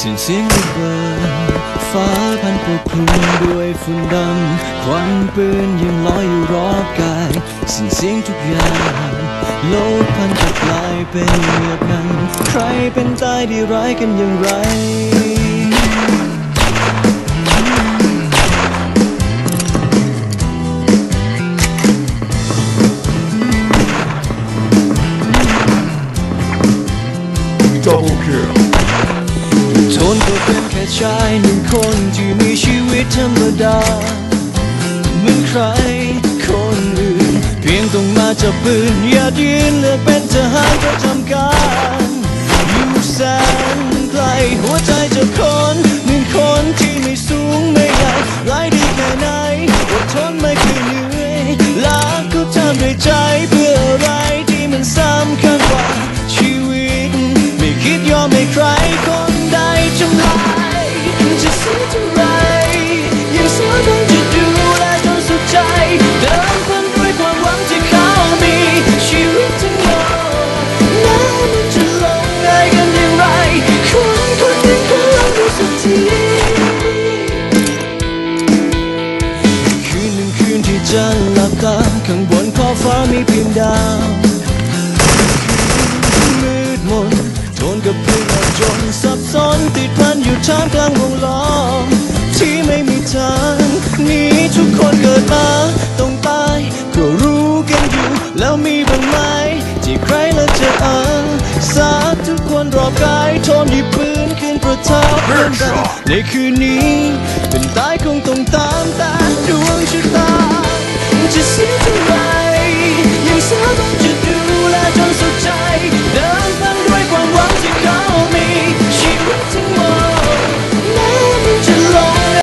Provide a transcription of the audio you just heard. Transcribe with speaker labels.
Speaker 1: สิ้นเสียงระเบิดฟ้าพันปกคลุมด้วยฝุ่นดำควันปืนยังลอยอยู่รอบกายสิ้นเสียงทุกอย่างโลกพันจะกลายเป็นเงียบงันใครเป็นตายดีร้ายกันอย่างไร
Speaker 2: Double kill.
Speaker 1: ทนก็เป็นแค่ชายหนึ่งคนที่มีชีวิตธรรมดาเหมือนใครคนอื่น เพียงต้องมาจับปืนอย่ายืนเลือกเป็นทหารประจำการอยู่แสนไกลหัวใจจะคนหนึ่งคนที่ไม่สูงไม่ใหญ่ไร้ดีแค่ไหนอดทนไม่เคยเหนื่อยลาก็ทำด้วยใจเพื่ออะไรที่มันสำคัญกว่าชีวิต ไม่คิดยอมให้ใคร จะหลับตาข้างบนขอบฟ้ามีเพียงดาวมืดมนทนกับเรื่องจนสับสนติดพันอยู่ท่ามกลางวงล้อมที่ไม่มีทางหนี้ทุกคนเกิดมาต้องตายก็รู้กันอยู่ แล้วมีบ้างไหมที่ใครละจะอาสาทุกคนรอบกายทนหยิบปืนขึ้นประทับเป็นดังในคืนนี้เป็นตายคงต้องตาย เท่าไรยังสามารถ